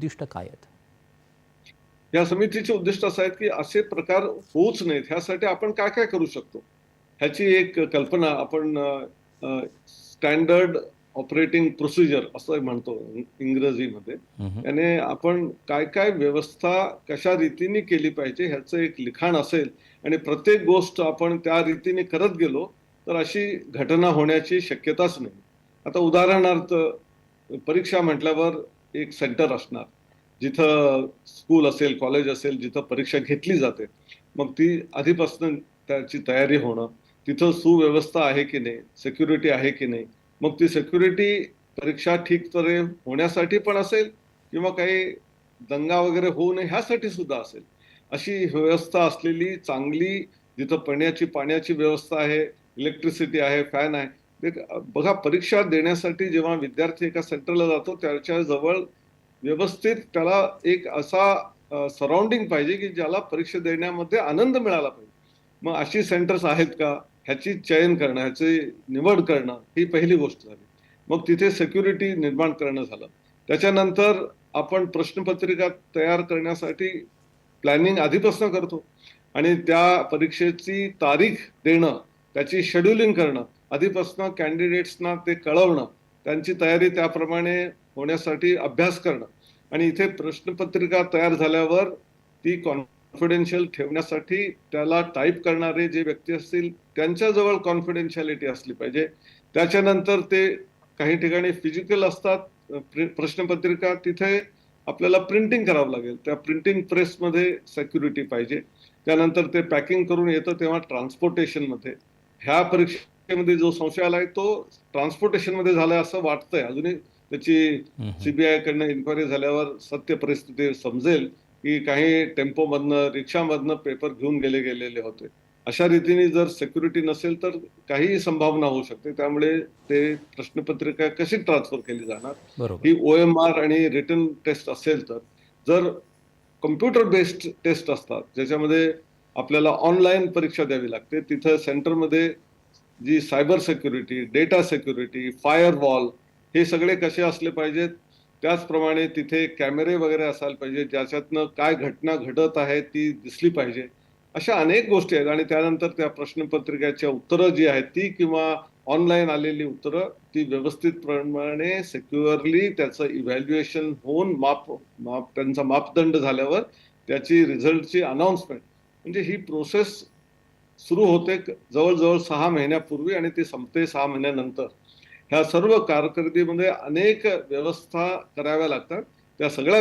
उद्दिष्ट काय आहेत? या समितीचे उद्दिष्ट असं आहे की असे प्रकार होऊच नयेत ह्यासाठी आपण काय काय करू शकतो? ह्याची एक कल्पना आपण स्टँडर्ड ऑपरेटिंग प्रोसिजर असं म्हणतो इंग्रजीमध्ये. याने आपण काय काय व्यवस्था कशा रीतीने केली पाहिजे ह्याचं एक लिखाण असेल आणि प्रत्येक गोष्ट आपण त्या रीतीने करत गेलो तर अशी घटना होण्याची शक्यताच नाही. आता उदाहरणार्थ परीक्षा म्हटल्यावर एक सेंटर असणार. जिथं स्कूल असेल कॉलेज असेल जिथं परीक्षा घेतली जाते मग ती आधीपासून त्याची तयारी होणं तिथं सुव्यवस्था आहे की नाही सिक्युरिटी आहे की नाही मग ती सिक्युरिटी परीक्षा ठीक तऱ्हे होण्यासाठी पण असेल किंवा काही दंगा वगैरे होऊ नये ह्यासाठी सुद्धा असेल. अशी व्यवस्था असलेली चांगली जिथं पिण्याची पाण्याची व्यवस्था आहे इलेक्ट्रिसिटी आहे फॅन आहे बघा परीक्षा देण्यासाठी जेव्हा विद्यार्थी एका सेंटरला जातो त्याच्याजवळ व्यवस्थित त्याला एक असा सराउंडिंग पाहिजे की ज्याला परीक्षा देण्यामध्ये आनंद मिळाला पाहिजे. मग अशी सेंटर्स आहेत का? ह्याची चयन करणं ह्याची निवड करणं ही पहिली गोष्ट झाली. मग तिथे सिक्युरिटी निर्माण करणं झालं. त्याच्यानंतर आपण प्रश्नपत्रिका तयार करण्यासाठी प्लॅनिंग आधीपासून करतो. आणि त्या परीक्षेची तारीख देणं त्याची शेड्युलिंग करणं आधीपासून कॅन्डिडेट्सना ते कळवणं त्यांची तयारी त्याप्रमाणे होण्यासाठी अभ्यास करणं. आणि इथे प्रश्नपत्रिका तयार झाल्यावर ती कॉन्फिडेन्शियल ठेवण्यासाठी त्याला टाईप करणारे जे व्यक्ती असतील त्यांच्याजवळ कॉन्फिडेन्शियालिटी असली पाहिजे. त्याच्यानंतर ते काही ठिकाणी फिजिकल असतात प्रश्नपत्रिका तिथे आपल्याला प्रिंटिंग करावं लागेल. त्या प्रिंटिंग प्रेसमध्ये सेक्युरिटी पाहिजे. त्यानंतर ते पॅकिंग करून येतं तेव्हा ट्रान्सपोर्टेशनमध्ये ह्या परीक्षेमध्ये जो संशय आलाय तो ट्रान्सपोर्टेशनमध्ये झालाय असं वाटतंय. अजूनही त्याची. सीबीआय कडनं इन्क्वायरी झाल्यावर सत्य परिस्थिती समजेल की काही टेम्पोमधनं रिक्षामधनं पेपर घेऊन गेले गेलेले होते. अशा रीतीने जर सिक्युरिटी नसेल तर काही संभावना होऊ शकते. त्यामुळे ते प्रश्नपत्रिका कशी ट्रान्सफर केली जाणार? ही ओ एम आर आणि रिटर्न टेस्ट असेल तर. जर कम्प्युटर बेस्ड टेस्ट असतात ज्याच्यामध्ये आपल्याला ऑनलाईन परीक्षा द्यावी लागते. तिथं सेंटरमध्ये जी cyber security data security firewall हे सगळे कसे असले पाहिजेत? त्याचप्रमाणे तिथे कॅमेरे वगैरे असायला पाहिजे ज्याच्यातनं काय घटना घडत आहे ती दिसली पाहिजे. अशा अनेक गोष्टी आहेत आणि त्यानंतर त्या प्रश्नपत्रिकेच्या उत्तरं जी आहेत ती किंवा ऑनलाईन आलेली उत्तरं ती व्यवस्थित प्रमाणे सेक्युअरली त्याचं इव्हॅल्युएशन होऊन माप माप त्यांचा मापदंड झाल्यावर त्याची रिझल्टची अनाउन्समेंट म्हणजे ही प्रोसेस सुरू होते जवळजवळ सहा महिन्यापूर्वी आणि ती संपते सहा महिन्यानंतर. ह्या सर्व कारकिर्दीमध्ये अनेक व्यवस्था कराव्या लागतात. त्या सगळ्या